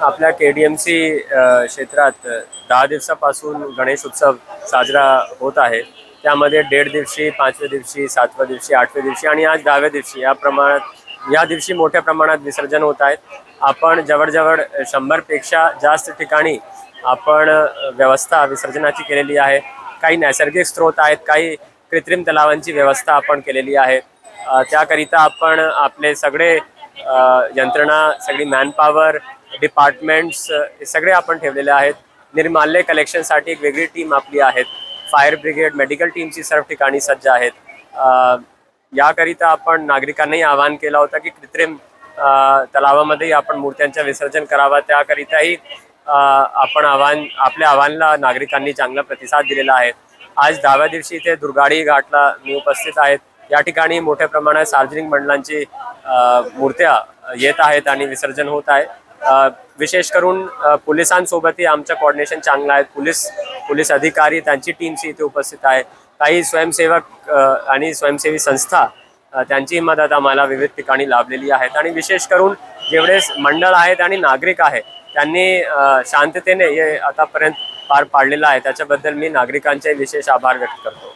आपल्या के D M C क्षेत्रात दहा दिवसापासून गणेश उत्सव साजरा होत आहे. त्यामध्ये दीड दिवशी पाचव्या दिवशी सातव्या दिवशी आठव्या दिवशी आणि आज दहाव्या दिवशी या प्रमाणात या दिवशी मोठ्या प्रमाणात विसर्जन होत आहेत. आपण जवळजवळ शंभरपेक्षा जास्त ठिकाणी आपण व्यवस्था विसर्जनाची केलेली आहे. काही नैसर्गिक स्रोत आहेत काही कृत्रिम तलावांची व्यवस्था आपण केलेली आहे. त्याकरिता आपण आपले सगळे यंत्रणा सगळी मॅनपॉवर डिपार्टमेंट्स हे सगळे आपण ठेवलेले आहेत. निर्माल्य कलेक्शनसाठी एक वेगळी टीम आपली आहेत फायर ब्रिगेड मेडिकल टीमची सर्व ठिकाणी सज्ज आहेत. याकरिता आपण नागरिकांनाही आवाहन केलं होतं की कृत्रिम तलावामध्येही आपण मूर्त्यांचं विसर्जन करावं. त्याकरिताही आपण आव्हान आपल्या आव्हानला नागरिकांनी चांगला प्रतिसाद दिलेला आहे. आज दहाव्या दिवशी इथे दुर्गाडी घाटला मी उपस्थित आहेत या ठिकाणी मोठ्या प्रमाणात सार्वजनिक मंडळांची मूर्त्या येत आहेत आणि विसर्जन होत आहे. विशेष करून पोलिसांसोबतही आमचं कोऑर्डिनेशन चांगलं आहे. पोलीस पोलीस अधिकारी त्यांची टीमची इथे उपस्थित आहे. काही स्वयंसेवक आणि स्वयंसेवी संस्था त्यांची मदत आम्हाला विविध ठिकाणी लाभलेली आहेत. आणि विशेष करून जेवढे मंडळ आहेत आणि नागरिक आहेत त्यांनी शांततेने हे आतापर्यंत पार पाडलेलं आहे. त्याच्याबद्दल मी नागरिकांचे विशेष आभार व्यक्त करतो.